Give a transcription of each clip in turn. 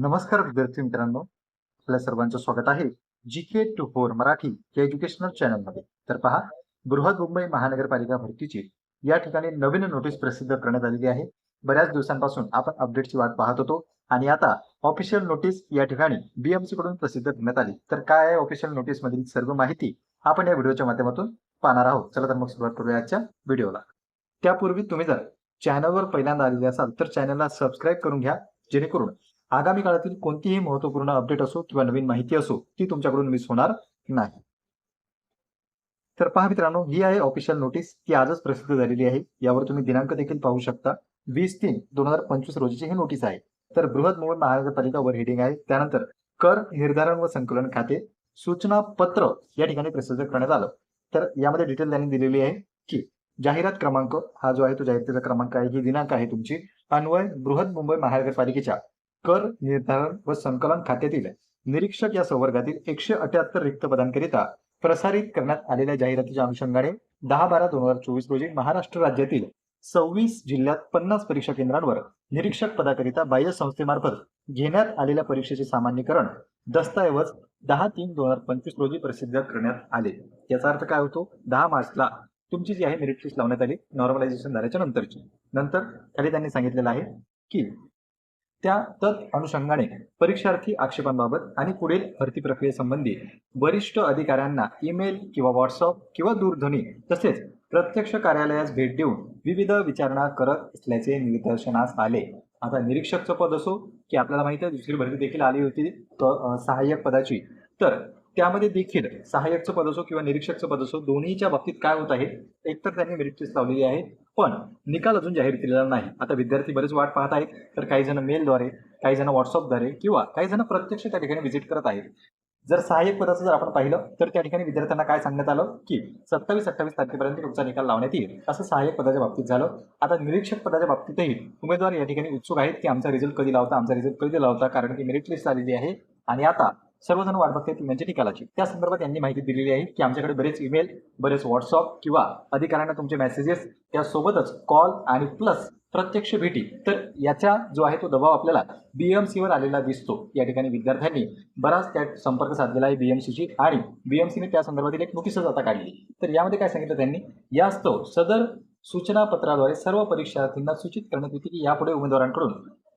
नमस्कार विद्यार्थी मित्रांनो. आपल्या सर्वांचं स्वागत आहे G K two four Marathi या एज्युकेशनल चॅनलमध्ये तर पहा बृहद मुंबई महानगरपालिका भरतीची या ठिकाणी नवीन नोटीस प्रसिद्ध करण्यात आलेली आहे. बऱ्याच दिवसांपासून आपण अपडेटची वाट पाहत होतो आणि आता ऑफिशियल नोटीस या ठिकाणी बीएमसी कडून प्रसिद्ध करण्यात आली. तर काय आहे ऑफिशियल नोटीस मधील सर्व माहिती आपण या व्हिडिओच्या माध्यमातून पाहणार आहोत. चला तर मग सुरुवात करूया आजच्या व्हिडिओला त्यापूर्वी तुम्ही जर चॅनलवर पहिल्यांदा आलेले असाल तर चॅनलला सबस्क्राईब करून घ्या जेणेकरून आगामी काळातील कोणतीही महत्त्वपूर्ण अपडेट असो किंवा नवीन माहिती असो ती तुमच्याकडून मिस होणार नाही. तर पहा मित्रांनो ही आहे ऑफिशियल नोटीस ती आजच प्रसिद्ध झालेली आहे. यावर तुम्ही दिनांक देखील पाहू शकता. वीस तीन दोन हजार पंचवीस रोजीची ही नोटीस आहे. तर बृहद मुंबई महानगरपालिका वर हेडिंग आहे. त्यानंतर कर निर्धारण व संकलन खाते सूचना पत्र या ठिकाणी प्रसिद्ध करण्यात आलं. तर यामध्ये डिटेल त्यांनी दिलेली आहे की जाहिरात क्रमांक हा जो आहे तो जाहिरातीचा क्रमांक आहे. ही दिनांक आहे तुमची. अन्वय बृहद मुंबई महानगरपालिकेच्या कर निर्धारण व संकलन खात्यातील निरीक्षक या संवर्गातील एकशे अठ्याहत्तर रिक्त पदांकरिता प्रसारित करण्यात आलेल्या जाहिरातीच्या अनुषंगाने दहा बारा दोन हजार चोवीस रोजी महाराष्ट्र राज्यातील सव्वीस जिल्ह्यात पन्नास परीक्षा केंद्रांवर निरीक्षक पदाकरिता बाह्य संस्थेमार्फत घेण्यात आलेल्या परीक्षेचे सामान्यकरण दस्तऐवज दहा तीन दोन हजार पंचवीस रोजी प्रसिद्ध करण्यात आले. याचा अर्थ काय होतो? दहा मार्चला तुमची जी आहे मेरिट लिस्ट लावण्यात आली नॉर्मलायझेशन झाल्याच्या नंतरची. नंतर खाली त्यांनी सांगितलेलं आहे की त्या तत् अनुषंगाने परीक्षार्थी आक्षेपांबाबत आणि पुढील भरती प्रक्रियेसंबंधी वरिष्ठ अधिकाऱ्यांना ईमेल किंवा व्हॉट्सअप किंवा दूरध्वनी तसेच प्रत्यक्ष कार्यालयास भेट देऊन विविध विचारणा करत असल्याचे निदर्शनास आले. आता निरीक्षकचं पद असो की आपल्याला माहिती आहे दुसरी भरती देखील आली होती सहाय्यक पदाची. तर त्यामध्ये देखील सहाय्यकचं पद असो किंवा निरीक्षकचं पद असो दोन्हीच्या बाबतीत काय होत आहे? एकतर त्यांनी मेरिट लिस्ट लावलेली आहे. पण निकाल अजून जाहीर केलेला नाही. आता विद्यार्थी बरेच वाट पाहत आहेत तर काही जण मेलद्वारे काही जण व्हॉट्सअपद्वारे किंवा काही जण प्रत्यक्ष त्या ठिकाणी व्हिजिट करत आहेत. जर सहाय्यक पदाचं जर आपण पाहिलं तर त्या ठिकाणी विद्यार्थ्यांना काय सांगण्यात आलं? की सत्तावीस अठ्ठावीस तारखेपर्यंत तुमचा निकाल लावण्यात येईल. असं सहाय्यक पदाच्या बाबतीत झालं. आता निरीक्षक पदाच्या बाबतीतही उमेदवार या ठिकाणी उत्सुक आहेत की आमचा रिझल्ट कधी लावता आमचा रिझल्ट कधी लावता कारण की मेरिट लिस्ट आलेली आहे. आणि आता सर्वजण वाट बघतात त्यांच्या निकालाची त्या संदर्भात यांनी माहिती दिलेली आहे की आमच्याकडे बरेच ईमेल बरेच व्हॉट्सअप किंवा अधिकाऱ्यांना तुमचे मेसेजेस त्यासोबतच कॉल आणि प्लस प्रत्यक्ष भेटी. तर याचा जो आहे तो दबाव आपल्याला बीएमसीवर आलेला दिसतो. या ठिकाणी विद्यार्थ्यांनी बराच त्या संपर्क साधलेला आहे बीएमसीशी आणि बीएमसीने त्या संदर्भातील एक नोटीसच आता काढली. तर यामध्ये काय सांगितलं त्यांनी? यास्तव सदर सूचना पत्राद्वारे सर्व परीक्षार्थींना सूचित करण्यात येते की यापुढे उमेदवारांकडून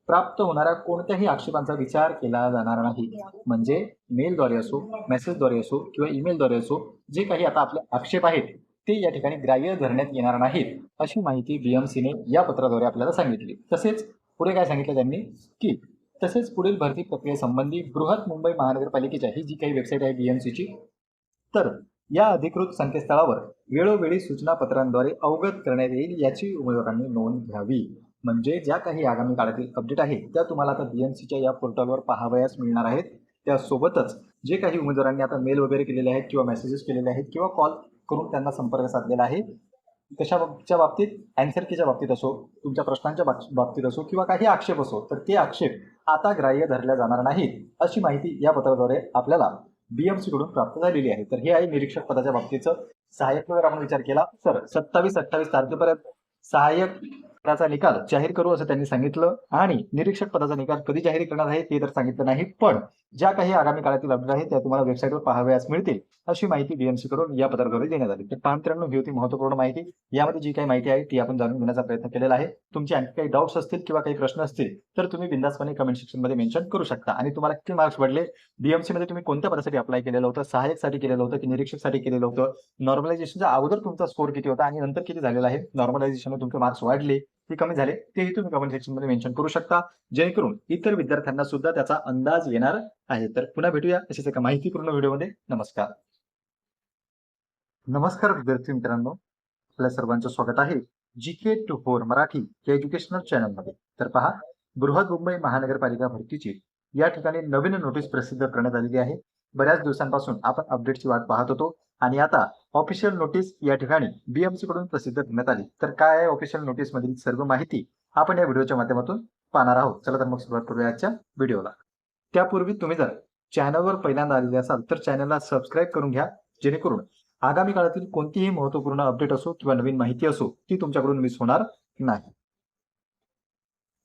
प्राप्त होणाऱ्या कोणत्याही आक्षेपांचा विचार केला जाणार नाही. म्हणजे मेलद्वारे असो मेसेजद्वारे असो किंवा ईमेलद्वारे असो जे काही आता आपले आक्षेप आहेत ते या ठिकाणी ग्राह्य धरण्यात येणार नाहीत अशी माहिती बीएमसीने या पत्राद्वारे आपल्याला सांगितली. तसेच पुढे काय सांगितलं त्यांनी? की तसेच पुढील भरती प्रक्रियेसंबंधी बृहत मुंबई महानगरपालिकेच्या ही जी काही वेबसाईट आहे बीएमसीची तर या अधिकृत संकेतस्थळावर वेळोवेळी सूचनापत्रांद्वारे अवगत करण्यात येईल याची उमेदवारांनी नोंद घ्यावी. म्हणजे ज्या काही आगामी काळातील अपडेट आहे त्या तुम्हाला आता बीएमसीच्या या पोर्टलवर पाहावयास मिळणार आहेत. त्यासोबतच जे काही उमेदवारांनी आता मेल वगैरे केलेले आहेत किंवा मेसेजेस केलेले आहेत किंवा कॉल करून त्यांना संपर्क साधलेला आहे कशाच्या बाबतीत? अँसरकीच्या बाबतीत असो तुमच्या प्रश्नांच्या बाबतीत असो किंवा काही आक्षेप असो तर ते आक्षेप आता ग्राह्य धरल्या जाणार नाहीत अशी माहिती या पत्राद्वारे आपल्याला बीएमसी कडून प्राप्त झालेली आहे. तर हे आहे निरीक्षक पदाच्या बाबतीचं. सहाय्यक जर आपण विचार केला. तर सत्तावीस अठ्ठावीस तारखेपर्यंत सहाय्यक पदाचा निकाल जाहीर करू असं त्यांनी सांगितलं आणि निरीक्षक पदाचा निकाल कधी जाहीर करणार आहे ते तर सांगितलं नाही. पण ज्या काही आगामी काळातील अपडेट आहेत त्या तुम्हाला वेबसाईटवर पाहावयास मिळतील अशी माहिती बीएमसी कडून या पत्राद्वारे देण्यात आली. तर मित्रांनो ही होती महत्त्वपूर्ण माहिती. यामध्ये जी काही माहिती आहे ती आपण जाणून घेण्याचा प्रयत्न केलेला आहे. तुमचे आणखी काही डाऊट्स असतील किंवा काही प्रश्न असतील तर तुम्ही बिंदासपणे कमेंट सेक्शनमध्ये मेन्शन करू शकता. आणि तुम्हाला किती मार्क्स पडले? बीएमसी मध्ये तुम्ही कोणत्या पदासाठी अप्लाय केलेलं होतं? सहाय्यकसाठी केलेलं होतं की निरीक्षकसाठी केलेलं होतं? नॉर्मलायझेशनच्या अगोदर तुमचा स्कोर किती होता? आणि नंतर किती झालेला आहे? नॉर्मलायझेशन तुमचे मार्क्स वाढले. ते कमी झाले तेही तुम्ही कमेंट सेक्शनमध्ये मेन्शन करू शकता. जेणेकरून इतर विद्यार्थ्यांना सुद्धा त्याचा अंदाज येणार आहे. तर पुन्हा भेटूया अशीच एका माहितीपूर्ण व्हिडिओमध्ये. नमस्कार. नमस्कार विद्यार्थी मित्रांनो. आपल्या सर्वांचं स्वागत आहे. G K two four Marathi या एज्युकेशनल चॅनलमध्ये तर पहा बृहद मुंबई महानगरपालिका भरतीची या ठिकाणी नवीन नोटीस प्रसिद्ध करण्यात आलेली आहे. बऱ्याच दिवसांपासून आपण अपडेटची वाट पाहत होतो. आणि आता ऑफिशियल नोटीस या ठिकाणी बीएमसी कडून प्रसिद्ध करण्यात आली. तर काय आहे ऑफिशियल नोटीस मधील सर्व माहिती आपण या व्हिडिओच्या माध्यमातून पाहणार आहोत. चला तर मग सुरुवात करूया आजच्या व्हिडिओला. त्यापूर्वी तुम्ही जर चॅनलवर पहिल्यांदा आलेले असाल तर चॅनलला सबस्क्राईब करून घ्या जेणेकरून आगामी काळातील कोणतीही महत्त्वपूर्ण अपडेट असो किंवा नवीन माहिती असो ती तुमच्याकडून मिस होणार नाही.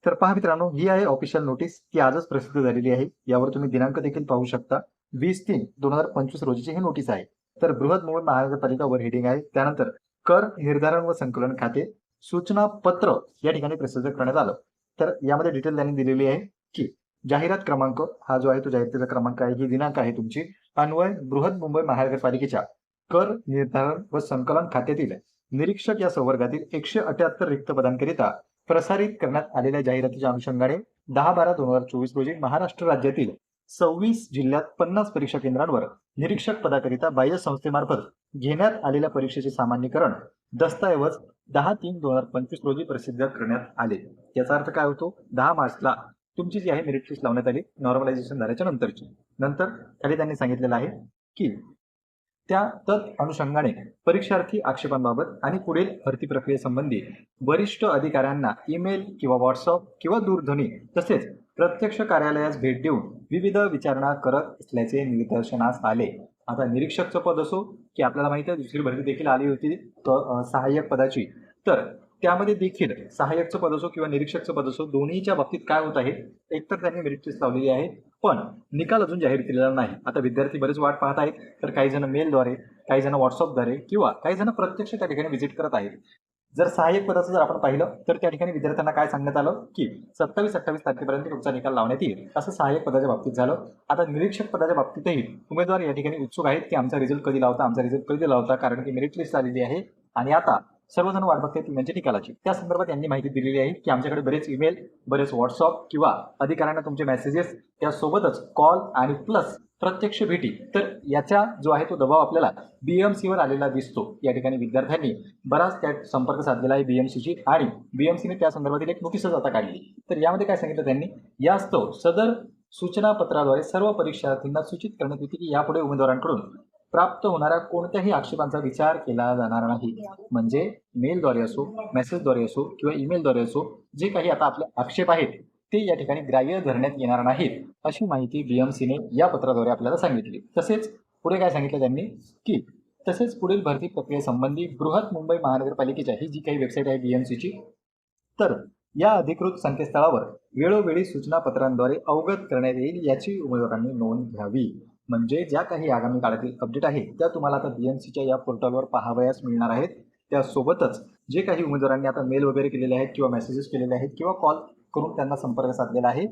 तर पहा मित्रांनो ही आहे ऑफिशियल नोटीस ती आजच प्रसिद्ध झालेली आहे. यावर तुम्ही दिनांक देखील पाहू शकता. वीस तीन दोन हजार पंचवीस रोजीची ही नोटीस आहे. तर बृहत मुंबई महानगरपालिका वर हेडिंग आहे. त्यानंतर कर निर्धारण व संकलन खाते सूचना पत्र या ठिकाणी प्रसिद्ध करण्यात आलं. तर यामध्ये डिटेल त्यांनी दिलेली आहे की जाहिरात क्रमांक हा जो आहे तो जाहिरातीचा क्रमांक आहे. ही दिनांक आहे तुमची. अन्वय बृहत मुंबई महानगरपालिकेच्या कर निर्धारण व संकलन खात्यातील निरीक्षक या संवर्गातील एकशे अठ्याहत्तर रिक्त पदांकरिता प्रसारित करण्यात आलेल्या जाहिरातीच्या अनुषंगाने दहा बारा दोन हजार चोवीस रोजी महाराष्ट्र राज्यातील सव्वीस जिल्ह्यात पन्नास परीक्षा केंद्रांवर निरीक्षक पदाकरिता बाह्य संस्थेमार्फत घेण्यात आलेल्या परीक्षेचे सामान्यकरण दस्तऐवज दहा तीन दोन हजार पंचवीस रोजी प्रसिद्ध करण्यात आले. याचा अर्थ काय होतो? दहा मार्चला तुमची जी आहे मेरिट लिस्ट लावण्यात आली नॉर्मलायझेशन झाल्याच्या नंतरची. नंतर खाली त्यांनी सांगितलेलं आहे की त्या तत् अनुषंगाने परीक्षार्थी आक्षेपांबाबत आणि पुढील भरती प्रक्रियेसंबंधी वरिष्ठ अधिकाऱ्यांना ईमेल किंवा व्हॉट्सअप किंवा दूरध्वनी तसेच प्रत्यक्ष कार्यालयास भेट देऊन विविध विचारणा करत असल्याचे निदर्शनास आले. आता निरीक्षकचं पद असो की आपल्याला माहिती आहे दुसरी भरती देखील आली होती त- सहाय्यक पदाची. तर त्यामध्ये देखील सहाय्यकचं पद असो किंवा निरीक्षकचं पद असो दोन्हीच्या बाबतीत काय होत आहे एकतर त्यांनी मेरिट लिस्ट लावलेली आहे पण निकाल अजून जाहीर केलेला नाही. आता विद्यार्थी बरेच वाट पाहत आहेत तर काही जण मेलद्वारे काही जण व्हॉट्सअपद्वारे किंवा काही जण प्रत्यक्ष त्या ठिकाणी व्हिजिट करत आहेत. जर सहाय्यक पदाचं जर आपण पाहिलं तर त्या ठिकाणी विद्यार्थ्यांना काय सांगण्यात आलं? की सत्तावीस अठ्ठावीस तारखेपर्यंत तुमचा निकाल लावण्यात येईल. असं सहाय्यक पदाच्या बाबतीत झालं. आता निरीक्षक पदाच्या बाबतीतही उमेदवार या ठिकाणी उत्सुक आहेत की आमचा रिझल्ट कधी लावता आमचा रिझल्ट कधी लावता कारण की मेरिट लिस्ट आलेली आहे. आणि आता सर्वजण वाट बघतात त्यांच्या म्हणजे निकालाची. त्या संदर्भात यांनी माहिती दिलेली आहे की आमच्याकडे बरेच ईमेल बरेच व्हॉट्सअप किंवा अधिकाऱ्यांना तुमचे मेसेजेस त्यासोबतच कॉल आणि प्लस प्रत्यक्ष भेटी. तर याचा जो आहे तो दबाव आपल्याला बीएमसीवर आलेला दिसतो. या ठिकाणी विद्यार्थ्यांनी बराच त्यात संपर्क साधलेला आहे बीएमसीची आणि बीएमसीने त्या संदर्भातील एक नोटीसच आता काढली. तर यामध्ये काय सांगितलं त्यांनी? यास्तव सदर सूचना पत्राद्वारे सर्व परीक्षार्थींना सूचित करण्यात येते की यापुढे उमेदवारांकडून प्राप्त होणाऱ्या कोणत्याही आक्षेपांचा विचार केला जाणार नाही. म्हणजे मेलद्वारे असो मेसेजद्वारे असो किंवा ईमेलद्वारे असो जे काही आता आपले आक्षेप आहेत ते या ठिकाणी ग्राह्य धरण्यात येणार नाहीत अशी माहिती बीएमसीने या पत्राद्वारे आपल्याला सांगितली. तसेच पुढे काय सांगितलं त्यांनी? की तसेच पुढील भरती प्रक्रियेसंबंधी बृहत मुंबई महानगरपालिकेच्या ही जी काही वेबसाईट आहे बीएमसीची तर या अधिकृत संकेतस्थळावर वेळोवेळी सूचनापत्रांद्वारे अवगत करण्यात येईल याची उमेदवारांनी नोंद घ्यावी. म्हणजे ज्या काही आगामी काळातील अपडेट आहे त्या तुम्हाला आता बीएमसीच्या या पोर्टलवर पाहावयास मिळणार आहेत. त्यासोबतच जे काही उमेदवारांनी आता मेल वगैरे केलेले आहेत किंवा मेसेजेस केलेले आहेत किंवा कॉल करून त्यांना संपर्क साधलेला आहे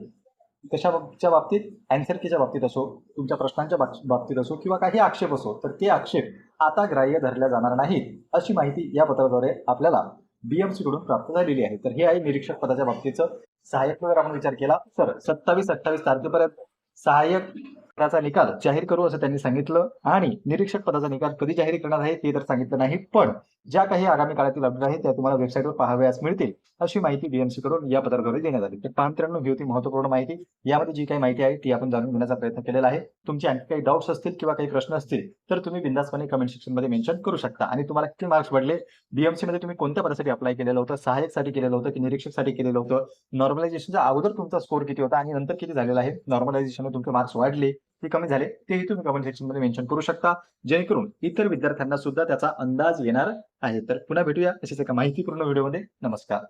कशाच्या बाबतीत? अँसर कीच्या बाबतीत असो तुमच्या प्रश्नांच्या बाबतीत असो किंवा काही आक्षेप असो तर ते आक्षेप आता ग्राह्य धरल्या जाणार नाहीत अशी माहिती या पत्राद्वारे आपल्याला बीएमसी कडून प्राप्त झालेली आहे. तर हे आहे निरीक्षक पदाच्या बाबतीचं. सहाय्यक जर आपण विचार केला. तर सत्तावीस अठ्ठावीस तारखेपर्यंत सहाय्यक पदाचा निकाल जाहीर करू असं त्यांनी सांगितलं आणि निरीक्षक पदाचा निकाल कधी जाहीर करणार आहे ते तर सांगितलं नाही. पण ज्या काही आगामी काळातील अपडेट आहेत त्या तुम्हाला वेबसाईटवर पाहाव्यास मिळतील अशी माहिती बीएमसी कडून या पत्रकाद्वारे देण्यात आली. तर पहा ही होती महत्त्वपूर्ण माहिती. यामध्ये जी काही माहिती आहे ती आपण जाणून घेण्याचा प्रयत्न केलेला आहे. तुमचे आणखी काही डाऊट्स असतील किंवा काही प्रश्न असतील तर तुम्ही बिंदासपणे कमेंट सेक्शनमध्ये मेन्शन करू शकता. आणि तुम्हाला किती मार्क्स पडले? बीएमसी मध्ये तुम्ही कोणत्या पदासाठी अप्लाय केलेलं होतं? सहाय्यकसाठी केलेलं होतं की निरीक्षकसाठी केलेलं होतं? नॉर्मलायझेशनच्या अगोदर तुमचा स्कोर किती होता? आणि नंतर किती झालेला आहे? नॉर्मलायझेशन तुमचे मार्क्स वाढले. ते कमी झाले तेही तुम्ही कमेंट सेक्शनमध्ये मेन्शन करू शकता. जेणेकरून इतर विद्यार्थ्यांना सुद्धा त्याचा अंदाज येणार आहे. तर पुन्हा भेटूया तसेच एका माहितीपूर्ण व्हिडिओमध्ये नमस्कार.